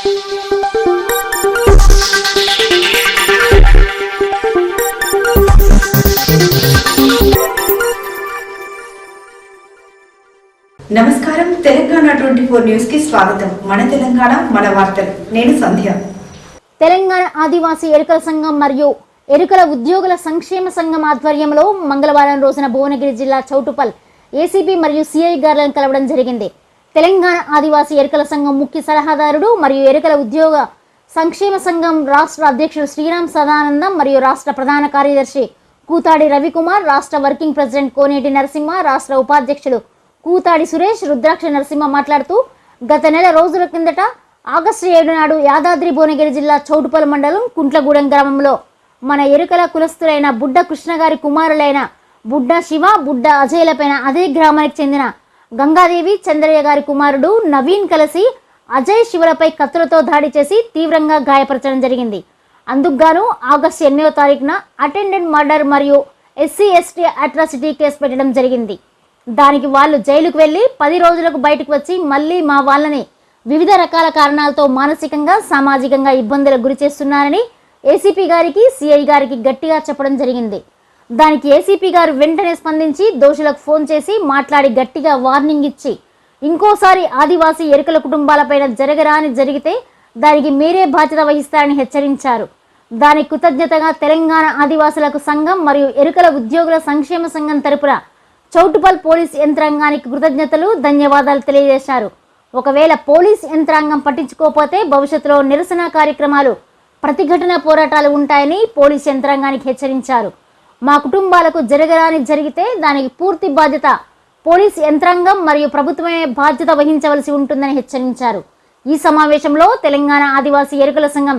నమస్కారం. Telangana twenty four న్యూస్కి స్వాగతం. మన తెలంగాణ మన వార్తలు. నేను సంధ్య. తెలంగాణ ఆదివాసీ ఎరుకల సంఘం మరియు ఎరుకల ఉద్యోగుల సంక్షేమ సంఘం ఆధ్వర్యంలో మంగళవారం రోజున భువనగిరి జిల్లా చౌటుపల్ ఏసీబీ మరియు సిఐ గారులను కలవడం జరిగింది. తెలంగాణ ఆదివాసీ ఎరుకల సంఘం ముఖ్య సలహాదారుడు మరియు ఎరుకల ఉద్యోగ సంక్షేమ సంఘం రాష్ట్ర అధ్యక్షుడు శ్రీరామ్ సదానందం మరియు రాష్ట్ర ప్రధాన కార్యదర్శి కూతాడి రవికుమార్ రాష్ట్ర వర్కింగ్ ప్రెసిడెంట్ కోనేటి నరసింహ రాష్ట్ర ఉపాధ్యక్షుడు కూతాడి సురేష్ రుద్రాక్ష నరసింహ మాట్లాడుతూ గత నెల రోజుల కిందట ఆగస్టు ఏడు నాడు యాదాద్రి భువనగిరి జిల్లా చౌటుపల్లి మండలం కుంట్లగూడెం గ్రామంలో మన ఎరుకల కులస్తులైన బుడ్డ కృష్ణగారి కుమారులైన బుడ్డ శివ బుడ్డ అజయ్లపైన అదే గ్రామానికి చెందిన గంగాదేవి చంద్రయ్య గారి కుమారుడు నవీన్ కలిసి అజయ్ శివలపై కత్తులతో దాడి చేసి తీవ్రంగా గాయపరచడం జరిగింది. అందుకుగాను ఆగస్టు ఎనిమిదో తారీఖున అటెండెంట్ మర్డర్ మరియు ఎస్సీ ఎస్టీ అట్రాసిటీ కేసు పెట్టడం జరిగింది. దానికి వాళ్ళు జైలుకు వెళ్ళి పది రోజులకు బయటకు వచ్చి మళ్ళీ మా వాళ్ళని వివిధ రకాల కారణాలతో మానసికంగా సామాజికంగా ఇబ్బందులకు గురి చేస్తున్నారని ఏసీపీ గారికి సిఐ గారికి గట్టిగా చెప్పడం జరిగింది. దానికి ఏసీపీ గారు వెంటనే స్పందించి దోషులకు ఫోన్ చేసి మాట్లాడి గట్టిగా వార్నింగ్ ఇచ్చి ఇంకోసారి ఆదివాసీ ఎరుకల కుటుంబాలపైన జరగరాని జరిగితే దానికి మీరే బాధ్యత వహిస్తారని హెచ్చరించారు. దానికి కృతజ్ఞతగా తెలంగాణ ఆదివాసులకు సంఘం మరియు ఎరుకల ఉద్యోగుల సంక్షేమ సంఘం తరపున చౌటుపల్ పోలీస్ యంత్రాంగానికి కృతజ్ఞతలు ధన్యవాదాలు తెలియజేశారు. ఒకవేళ పోలీస్ యంత్రాంగం పట్టించుకోకపోతే భవిష్యత్తులో నిరసన కార్యక్రమాలు ప్రతిఘటన పోరాటాలు ఉంటాయని పోలీస్ యంత్రాంగానికి హెచ్చరించారు. మా కుటుంబాలకు జరగరాని జరిగితే దానికి పూర్తి బాధ్యత పోలీస్ యంత్రాంగం మరియు ప్రభుత్వమే బాధ్యత వహించవలసి ఉంటుందని హెచ్చరించారు. ఈ సమావేశంలో తెలంగాణ ఆదివాసీ ఎరుకల సంఘం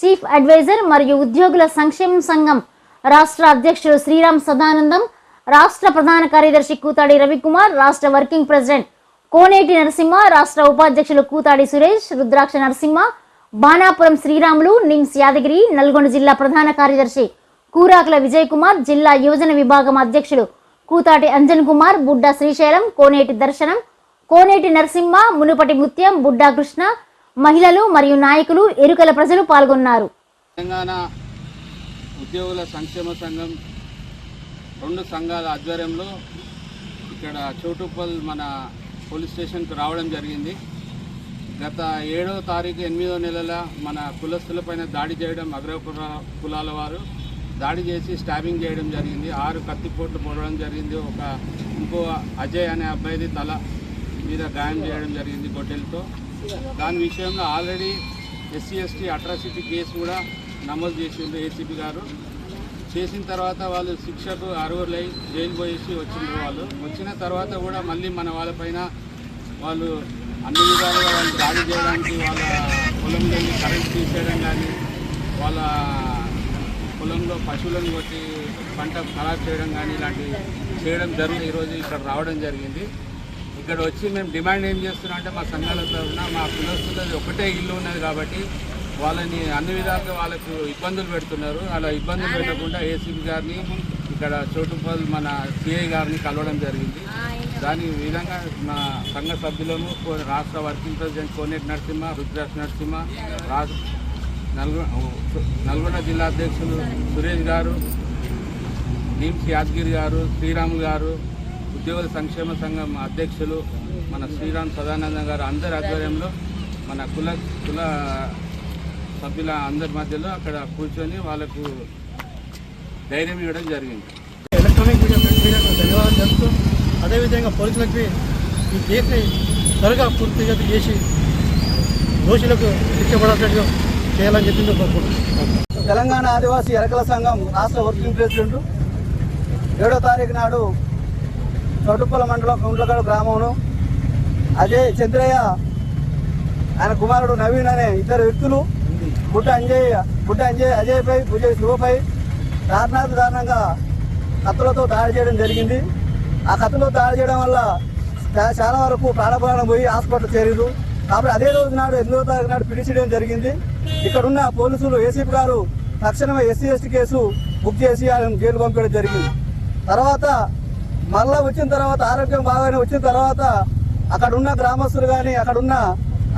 చీఫ్ అడ్వైజర్ మరియు ఉద్యోగుల సంక్షేమ సంఘం రాష్ట్ర అధ్యక్షుడు శ్రీరామ్ సదానందం రాష్ట్ర ప్రధాన కార్యదర్శి కూతాడి రవికుమార్ రాష్ట్ర వర్కింగ్ ప్రెసిడెంట్ కోనేటి నరసింహ రాష్ట్ర ఉపాధ్యక్షులు కూతాడి సురేష్ రుద్రాక్ష నరసింహ బాణాపురం శ్రీరాములు నిమ్స్ యాదగిరి నల్గొండ జిల్లా ప్రధాన కార్యదర్శి కూరాకుల విజయ్ కుమార్ జిల్లా యువజన విభాగం అధ్యక్షుడు కూతాటి అంజన్ కుమార్ బుడ్డా శ్రీశైలం కోనేటి దర్శనం కోనేటి నరసింహ మునుపటి ముత్యం బుడ్డా కృష్ణ మహిళలు మరియు నాయకులు ఎరుకల ప్రజలు పాల్గొన్నారు. తెలంగాణ ఉద్యోగుల సంక్షేమ సంఘం రెండు సంఘాల ఆధ్వర్యంలో ఇక్కడ చోటుపల్ మన పోలీస్ స్టేషన్కి రావడం జరిగింది. గత ఏడవ తారీఖు ఎనిమిదో నెలల మన కులస్తులపైన దాడి చేయడం అగ్ర కుల- కులాల వారు. దాడి చేసి స్టాబింగ్ చేయడం జరిగింది. ఆరు కత్తిపోట్లు పొడవడం జరిగింది. ఒక ఇంకో అజయ్ అనే అబ్బాయిది తల మీద గాయం చేయడం జరిగింది గొడ్డెలతో. దాని విషయంలో already SC ST atrocity case కూడా నమోదు చేసింది ఏసీపీ గారు. చేసిన తర్వాత వాళ్ళు శిక్షకు అర్హులై జైలు పోయేసి వచ్చిండ్రు వాళ్ళు. వచ్చిన తర్వాత కూడా మళ్ళీ మన వాళ్ళపైన వాళ్ళు అన్ని విధాలుగా వాళ్ళు దాడి చేయడానికి వాళ్ళ పొలంలోని కరెంట్ తీసేయడం కానీ వాళ్ళ పొలంలో పశువులను కొట్టి పంట ఖరాబ్ చేయడం కానీ ఇలాంటివి చేయడం జరిగింది ఈరోజు ఇక్కడ రావడం జరిగింది. ఇక్కడ వచ్చి మేము డిమాండ్ ఏం చేస్తున్నాం అంటే మా సంఘాల తరఫున మా కులస్తులది ఒకటే ఇల్లు ఉన్నది కాబట్టి వాళ్ళని అన్ని విధాలుగా వాళ్ళకు ఇబ్బందులు పెడుతున్నారు. అలా ఇబ్బందులు పెట్టకుండా ఏసీబీ గారిని ఇక్కడ చోటుపల్ మన సిఐ గారిని కలవడం జరిగింది. దాని విధంగా మా సంఘ సభ్యులను కో- రాష్ట్ర వర్కింగ్ ప్రెసిడెంట్ కోనేటి నరసింహ రుద్రాక్ష నరసింహ రాష్ట్ర నల్గొండ నల్గొండ జిల్లా అధ్యక్షులు సురేష్ గారు నీమ్స్ యాదగిరి గారు శ్రీరాములు గారు ఉద్యోగుల సంక్షేమ సంఘం అధ్యక్షులు మన శ్రీరామ్ సదానంద గారు అందరి ఆధ్వర్యంలో మన కుల కుల సభ్యుల అందరి మధ్యలో అక్కడ కూర్చొని వాళ్ళకు ధైర్యం ఇవ్వడం జరిగింది. ఎలక్ట్రానిక్ మీడియా మీడియాకు ధన్యవాదాలు తెలుపుతూ అదేవిధంగా పోలీసులకి ఈ కేసుని త్వరగా పూర్తిగా చేసి దోషులకు శిక్ష పడాల్సినట్టుగా చేయాలని చెప్పి నేను కోరుకుంటున్నాను. తెలంగాణ ఆదివాసీ ఎరకల సంఘం రాష్ట్ర వర్కింగ్ ప్రెసిడెంట్ ఏడో తారీఖు నాడు చౌటుప్పల మండలం కుంట్లగడ గ్రామంలో అజయ్ చంద్రయ్య ఆయన కుమారుడు నవీన్ అనే ఇద్దరు వ్యక్తులు బుట్ట అంజయ్ బుట్ట అంజయ్ అజయ్పై భుజయ్ శివపై దారుణాతి దారుణంగా కత్తులతో దాడి చేయడం జరిగింది. ఆ కత్తులతో దాడి చేయడం వల్ల చాలా వరకు ప్రాణపాలన పోయి హాస్పిటల్ చేరారు కాబట్టి అదే రోజు నాడు ఎనిమిదో తారీఖు నాడు పిలిచేయడం జరిగింది. ఇక్కడున్న పోలీసులు ఏసీపీ గారు తక్షణమే ఎస్సీ ఎస్టీ కేసు బుక్ చేసి ఆయన జైలు పంపించడం జరిగింది. తర్వాత మళ్ళా వచ్చిన తర్వాత ఆరోగ్యం బాగానే వచ్చిన తర్వాత అక్కడున్న గ్రామస్తులు కానీ అక్కడున్న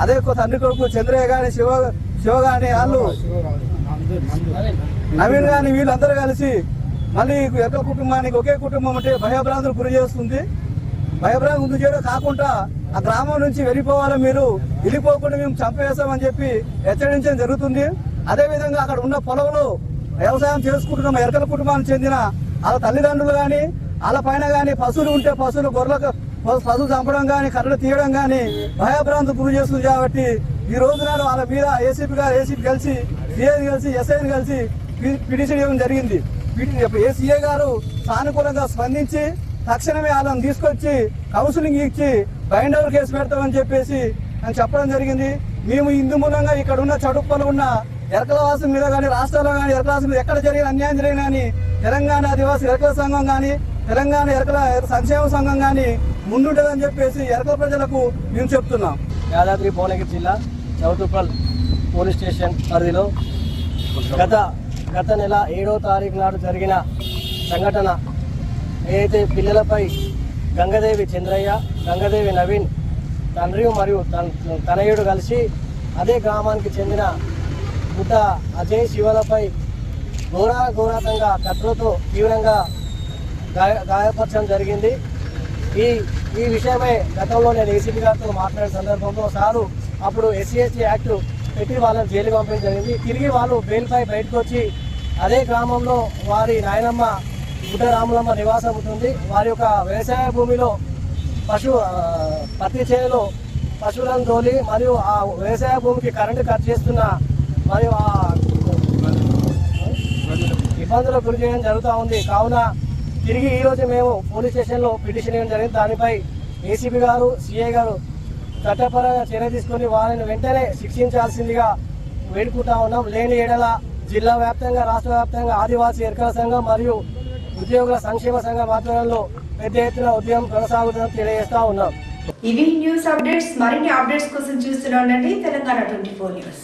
అదే తండ్రి కొడుకు చంద్రయ్య కానీ శివ శివ కానీ వాళ్ళు నవీన్ గాని వీళ్ళందరూ కలిసి మళ్ళీ ఎక్క కుటుంబానికి ఒకే కుటుంబం అంటే భయభ్రాంతులు గురి చేస్తుంది. భయభ్రాంతి గురి చేయడం కాకుండా ఆ గ్రామం నుంచి వెళ్ళిపోవాలి మీరు. వెళ్ళిపోకుండా మేము చంపేస్తామని చెప్పి హెచ్చరించడం జరుగుతుంది. అదేవిధంగా అక్కడ ఉన్న పొలంలో వ్యవసాయం చేసుకుంటున్న ఎరకల కుటుంబానికి చెందిన వాళ్ళ తల్లిదండ్రులు కానీ వాళ్ళ పైన కానీ పశువులు ఉంటే పశువులు గొర్రెలకు పశు- పశువులు చంపడం కానీ కర్రలు తీయడం కానీ భయభ్రాంతి గురి చేస్తుంది కాబట్టి ఈ రోజు నాడు వాళ్ళ మీద ఏసీపీ గారు ఏసీపీ కలిసి సిఐని కలిసి ఎస్ఐని కలిసి పిటిషన్ ఇవ్వడం జరిగింది. ఏసీఏ గారు సానుకూలంగా స్పందించి తక్షణమే వాళ్ళని తీసుకొచ్చి కౌన్సిలింగ్ ఇచ్చి బైండ్ ఓవర్ కేసు పెడతామని చెప్పేసి అని చెప్పడం జరిగింది. మేము ఇందు మూలంగా ఇక్కడ ఉన్న చడుప్పలు ఉన్న ఎరకలవాసం మీద కానీ రాష్ట్రాల్లో కానీ ఎరకలవాసం మీద ఎక్కడ జరిగిన అన్యాయం జరిగిన కానీ తెలంగాణ ఆదివాసీ ఎరకల సంఘం కానీ తెలంగాణ ఎరకల సంక్షేమ సంఘం కానీ ముందుంటుందని చెప్పేసి ఎరకల ప్రజలకు మేము చెప్తున్నాం. యాదాద్రి భువనగిరి జిల్లా చౌటుప్పల్ పోలీస్ స్టేషన్ పరిధిలో గత గత నెల ఏడో తారీఖు నాడు జరిగిన సంఘటన ఏదైతే పిల్లలపై గంగదేవి చంద్రయ్య గంగదేవి నవీన్ తండ్రి మరియు తన తనయుడు కలిసి అదే గ్రామానికి చెందిన బుద్ధ అజయ్ శివలపై ఘోరా ఘోరాతంగా కత్తులతో తీవ్రంగా గాయ గాయపరచడం జరిగింది. ఈ ఈ విషయమై గతంలో నేను ఏసీపీ గారితో మాట్లాడిన సందర్భంలో సారు అప్పుడు ఎస్సీ ఎస్టీ యాక్ట్ పెట్టి వాళ్ళని జైలు పంపించడం జరిగింది. తిరిగి వాళ్ళు బెయిల్పై బయటకు వచ్చి అదే గ్రామంలో వారి నాయనమ్మ గుడ్డ రాములమ్మ నివాసం ఉంటుంది. వారి యొక్క వ్యవసాయ భూమిలో పశు పత్తి చేనులో పశువులను తోలి మరియు ఆ వ్యవసాయ భూమికి కరెంటు కట్ చేస్తున్న మరియు ఆ ఇబ్బందులకు గురి చేయడం జరుగుతూ ఉంది. కావున తిరిగి ఈరోజు మేము పోలీస్ స్టేషన్లో పిటిషన్ ఇవ్వడం జరిగింది. దానిపై ఏసీబీ గారు సిఐ గారు చట్టపరంగా చర్య తీసుకొని వారిని వెంటనే శిక్షించాల్సిందిగా వేడుకుంటా ఉన్నాం. లేని ఏడల జిల్లా వ్యాప్తంగా రాష్ట్ర వ్యాప్తంగా ఆదివాసీ ఎరకల సంఘం మరియు ఉద్యోగుల సంక్షేమ సంఘం ఆధ్వర్యంలో పెద్ద ఎత్తున ఉద్యమం కొనసాగుతుందని తెలియజేస్తా ఉన్నాం. ఇవి న్యూస్ అప్డేట్స్ మరిన్ని అప్డేట్స్ కోసం చూస్తూనే ఉండండి. Telangana twenty four news.